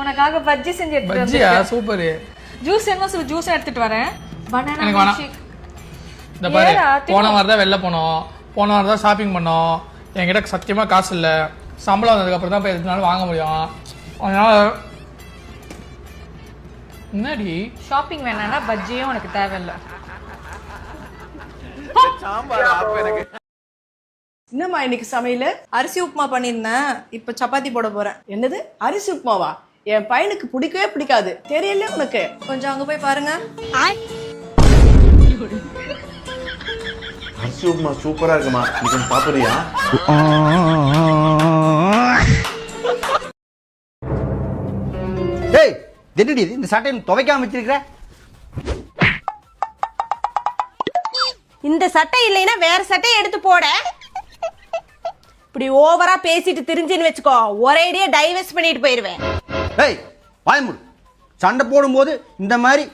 உனக்காக பஜ்ஜி செஞ்சு எடுத்துட்டு பஜ்ஜியா? சூப்பர். ஜூஸ் என்ன சொல்லு? ஜூஸ் எடுத்துட்டு வரேன். பனானா எனக்கு வேணாம். milkshake. இந்த பாரு ஏடா, போன வாரம் தான் வெளில போனோம். போன வாரம் தான் ஷாப்பிங் பண்ணோம். என்கிட்ட சத்தியமா காசு இல்லை. சம்பளம் வந்ததுக்கு அப்புறம் தான் போய் எதுனாலும் வாங்க முடியும். அதனால என்னடி? ஷாப்பிங் வேணாம்னா பஜ்ஜியும் உனக்கு தேவையில்லை. என்னம்மா இன்னைக்கு சமையல்? அரிசி உப்புமா பண்ணியிருந்தேன். இப்போ சப்பாத்தி போட போறேன். என்னது? அரிசி உப்புமாவா? என் பையனுக்கு பிடிக்கவே பிடிக்காது. தெரியல உனக்கு. கொஞ்சம் அங்க போய் பாருங்க. அரிசி உப்புமா சூப்பரா இருக்குமா? நீ கொஞ்சம் பாப்புறியா டேய் என்னடி இது இந்த சட்டையை துவைக்காம வச்சிருக்கிற? இந்த சட்டை இல்லைன்னா வேற சட்டையை எடுத்து போட. இப்படி ஓவரா பேசிட்டு திரிஞ்சுன்னு வச்சுக்கோ. ஒரேடியே டைவர்ஸ் பண்ணிட்டு போயிருவேன். டேய் வாய்மூடு சண்டை போடும்போது இந்த மாதிரி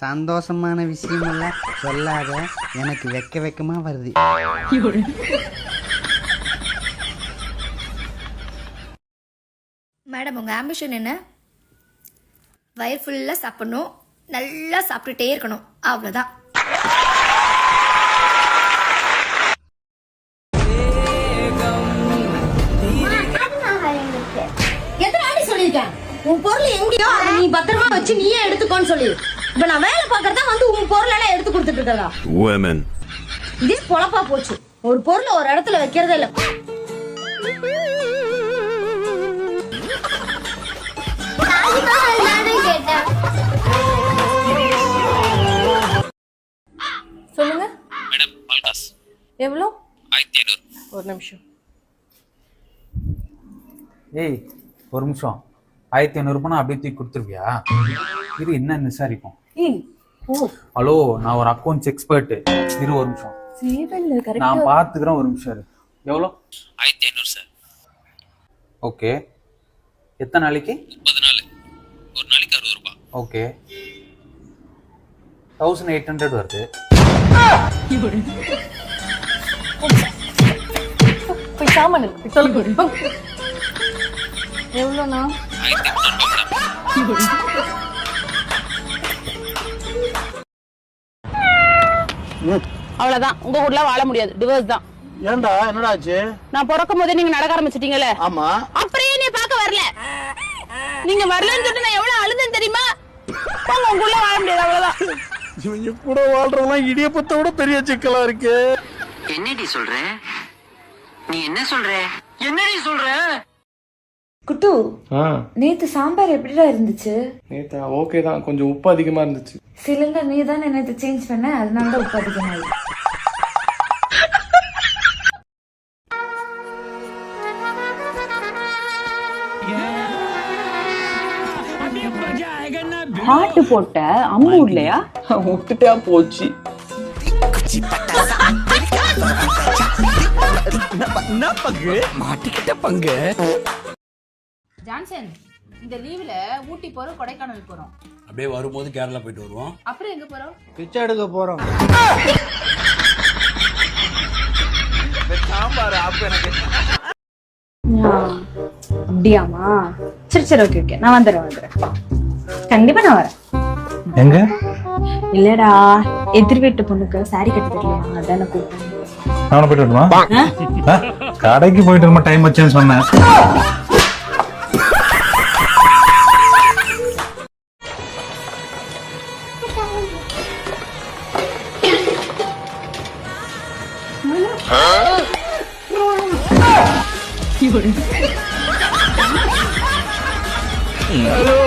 சந்தோஷமான விஷயமெல்லாம் சொல்லாத எனக்கு வெக்க வெக்கமா வருது. மேடம் உங்கள் ஆம்பிஷன் என்ன? வயிறு ஃபுல்லாக சாப்பிடணும். நல்லா சாப்பிட்டுட்டே இருக்கணும். அவ்வளோதான் வச்சு நீயே எடுத்துக்கோன்னு சொல்லி. இப்ப நான் வேலை பார்க்கறதா வந்து உன் பொருள் எல்லாம் எடுத்து கொடுத்துட்டு இருக்கா women. இதே பொழப்பா போச்சு. ஒரு பொருள் ஒரு இடத்துல வைக்கிறதே இல்ல. சொல்லுங்க. மேடம் பால்காஸ் எவ்வளோ? ஆயிரத்தி ஐநூறு. ஒரு நிமிஷம். ஏய் ஒரு நிமிஷம். ஆயிரத்தி ஐநூறுபா அப்படியே தூக்கி கொடுத்துருவியா? இது என்னன்னு விசாரிப்போம்? ஹலோ நான் ஒரு அக்கௌண்ட்ஸ் எக்ஸ்பர்ட் இரு ஒரு நிமிஷம். சேவல் கரெக்ட் நான் பார்த்துக்கிறேன் ஒரு நிமிஷம் இரு. எவ்வளோ? ஆயிரத்தி ஐநூறு சார். ஓகே. எத்தனை நாளைக்கு? முப்பது நாள். ஒரு நாளைக்கு அறுபது ரூபாய் ஓகே. தௌசண்ட் எயிட் ஹண்ட்ரட் வருது. போய் சாமான் எவ்வளோண்ணா? அவ்வளவுதான். உங்க ஊர்ல வாழ முடியாது. டிவோர்ஸ் தான். ஏன்டா? என்னடா ஆச்சு நான் பிறக்கும் போதே நீங்க நடக்க ஆரம்பிச்சிட்டீங்கல்ல? ஆமா. அப்படியே நீ பார்க்க வரல. நீங்க வரலன்னு சொல்லிட்டு நான் எவ்வளவு அழுதேன் தெரியுமா? உங்க ஊர்ல வாழ முடியாது. அவ்வளவுதான். இவங்க கூட வாழ்றவங்களாம் இடியப்பத்தை விட பெரிய சிக்கலா இருக்கு. என்னடி சொல்ற? நீ என்ன சொல்ற? என்னடி சொல்ற? குட்டு நேத்து சாம்பார் எப்படிடா இருந்துச்சு? நேத்தா ஓகே தான். கொஞ்சம் உப்பு அதிகமா இருந்துச்சு. சிலிண்டர் நீ தானே நேத்து சேஞ்ச் பண்ண? அதனால தான் உப்பு அதிகமாயிடுச்சு ஹார்ட் போட்ட அம்மு இல்லையா விட்டுட்டா போச்சு. ஜான்சன் இந்த லீவ்ல ஊட்டி போறோம் கொடைக்கானல் போறோம். அப்படியே வரும்போது கேரளா போயிட்டு வருவோம். அப்புறம் எங்க போறோம்? பிச்சை எடுக்க போறோம். அப்படியாமா சரி சரி ஓகே ஓகே நான் வந்துடுறேன் வந்துடுறேன். கண்டிப்பா நான் வரேன். எங்க? இல்லடா எதிர் வீட்டு பொண்ணுக்கு சாரி கட்ட தெரியல அதான் கூப்பிட்டேன். நானும் போயிட்டு வரணுமா கடைக்கு போயிட்டு வருமா டைம் வச்சேன்னு சொன்னேன். কি করে হ্যালো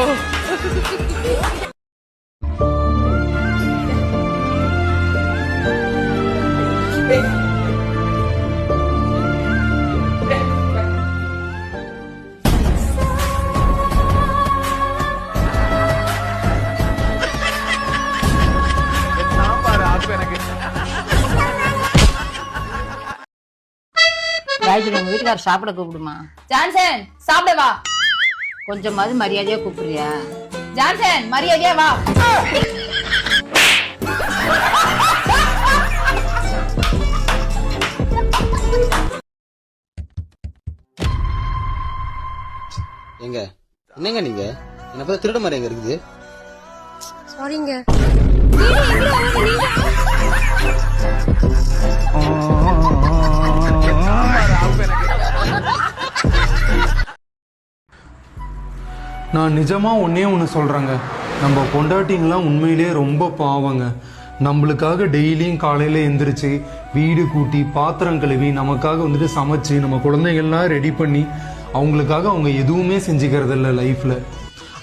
காயத்ரி உங்க வீட்டுக்கார சாப்பிட கூப்பிடுமா? ஜான்சன் சாப்பிட வா. கொஞ்சமாவது மரியாதையா கூப்பிடுறியா? ஜான்சன் மரியாதையா வா. எங்க? என்னங்க நீங்க? என்ன பார்த்தா திருட மாதிரி எங்க இருக்குது சாரிங்க நான் நிஜமாக ஒன்றே ஒன்று சொல்கிறேங்க நம்ம பொண்டாட்டிங்கெலாம் உண்மையிலேயே ரொம்ப பாவங்க. நம்மளுக்காக டெய்லியும் காலையில் எந்திரிச்சு வீடு கூட்டி பாத்திரம் கழுவி நமக்காக வந்துட்டு சமைச்சு நம்ம குழந்தைகள்லாம் ரெடி பண்ணி அவங்களுக்காக அவங்க எதுவுமே செஞ்சுக்கிறது இல்லை லைஃப்பில்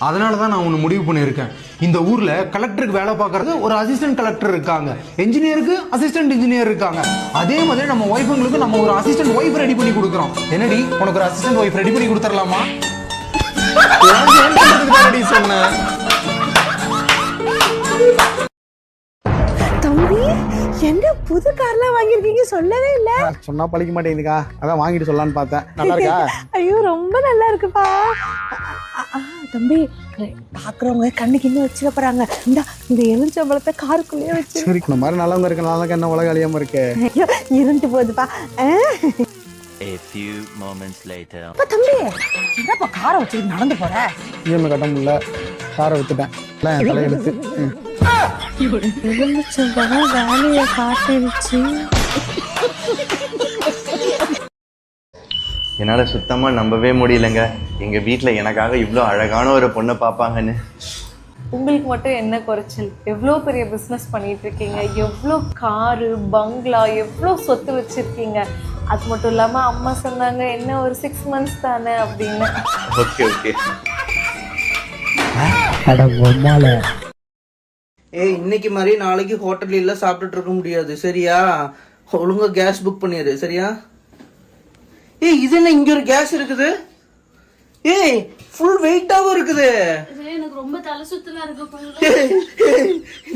அதனால தான் நான் ஒன்று முடிவு பண்ணியிருக்கேன். இந்த ஊரில் கலெக்டருக்கு வேலை பார்க்கறது ஒரு அசிஸ்டன்ட் கலெக்டர் இருக்காங்க. என்ஜினியருக்கு அசிஸ்டன்ட் இன்ஜினியர் இருக்காங்க. அதே மாதிரி நம்ம ஒய்ஃபுங்களுக்கு நம்ம ஒரு அசிஸ்டன்ட் ஒய்ஃப் ரெடி பண்ணி கொடுக்குறோம். என்னடி? உனக்கு ஒரு அசிஸ்டன்ட் ஒய்ஃப் ரெடி பண்ணி கொடுத்துடலாமா தம்பி என்ன புது கார்லாம் வாங்கியிருக்கீங்க? சொல்லவே இல்ல. சொன்னா பழிக்க மாட்டேங்குதுக்கா அதான் வாங்கிட்டு சொல்லலான்னு பார்த்தேன். நல்லா இருக்கா? ஐயோ ரொம்ப நல்லா இருக்குப்பா. தம்பி பாக்குறவங்க கண்ணுக்கு இன்னும் வச்சுக்க போறாங்க. இந்த இந்த எலுமிச்சம்பழத்தை காருக்குள்ளேயே வச்சு சரி இந்த மாதிரி நல்லவங்க இருக்கு நல்லா என்ன உலக அழியாம இருக்கு? ஐயோ, இருந்து போகுதுப்பா. A few moments later. அப்பா, தம்பி என்னப்பா காரை வச்சுட்டு நடந்து போற? இஎம்ஐ கட்ட முடியல. காரை வித்துட்டேன். எல்லாம் என் தலையெழுத்து. ம். எலுமிச்சம்பழம் வேலையை காட்டிருச்சு என்னால் சுத்தமாக நம்பவே முடியலங்க. எங்கள் வீட்டில் எனக்காக இவ்வளோ அழகான ஒரு பொண்ணை பார்ப்பாங்கன்னு உங்களுக்கு மட்டும் என்ன குறைச்சல்? எவ்வளோ பெரிய பிஸ்னஸ் பண்ணிட்டு இருக்கீங்க? எவ்வளோ காரு பங்களா எவ்வளோ சொத்து வச்சிருக்கீங்க? அது மட்டும் இல்லாமல் அம்மா சொன்னாங்க என்ன ஒரு சிக்ஸ் மந்த்ஸ் தானே அப்படின்னு. Okay okay. ஏய் இன்னைக்கு மாதிரி நாளைக்கு ஹோட்டல்ல எல்லாம் சாப்பிட்டுட்டு இருக்க முடியாது சரியா? ஒழுங்கா கேஸ் புக் பண்ணிடு சரியா? ஏய் இது என்ன இங்க ஒரு கேஸ் இருக்குது? ஏய் ஃபுல் வெயிட்டாவும் இருக்குது. எனக்கு ரொம்ப தலை சுத்தலா இருக்கு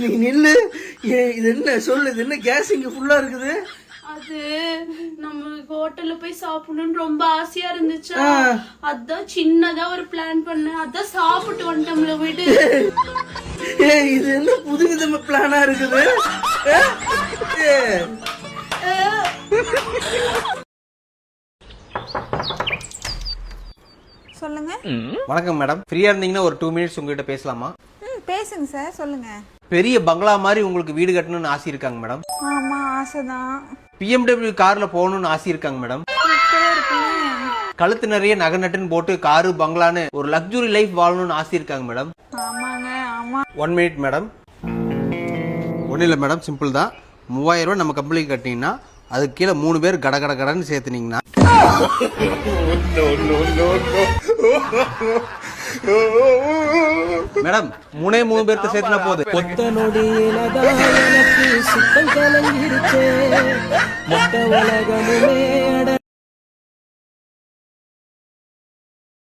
நீ நில்லு. ஏய் இது என்ன சொல்லு இது என்ன கேஸ் இங்க ஃபுல்லா இருக்குது? அது நம்ம ஹோட்டல்ல போய் சாப்பிடணும்னு ரொம்ப ஆசையா இருந்துச்சா. அதான் சின்னதா ஒரு பிளான் பண்ணேன். அதான் சாப்பிட்டு வந்துட்டோம்ல வீடு. ஏய் இது என்ன புது விதமா பிளானா இருக்குது. சொல்லுங்க. வணக்கம் மேடம் ஃப்ரீயா இருந்தீங்கன்னா ஒரு டூ மினிட்ஸ் உங்ககிட்ட பேசலாமா? ம் பேசுங்க சார் சொல்லுங்க. பெரிய பங்களா மாதிரி உங்களுக்கு வீடு கட்டணும்னு ஆசை இருக்காங்க மேடம் ஆமா ஆசைதான். பிஎம்டபிள்யூ கார்ல போகணும்னு ஆசை இருக்காங்க மேடம் கழுத்து நிறைய நகை நட்டுன்னு போட்டு காரு பங்களான்னு ஒரு லக்ஸுரி லைஃப் வாழணும்னு ஆசை இருக்காங்க மேடம் ஆமாங்க ஆமா. ஒன் மினிட் மேடம் ஒன்றும் இல்லை மேடம் சிம்பிள் தான். மூவாயிரம் ரூபாய் நம்ம கம்பெனிக்கு கட்டினீங்கன்னா அதுக்கு கீழே மூணு பேர் கட கட கடன்னு சேர்த்துனீங்கன்னா. மேடம் மூணே மூணு பேர்த்த சேர்த்துனா போகுது கொத்த நொடியிலதான் எனக்கு சுத்தம் கலங்கிருச்சே. மொத்த உலகமுமே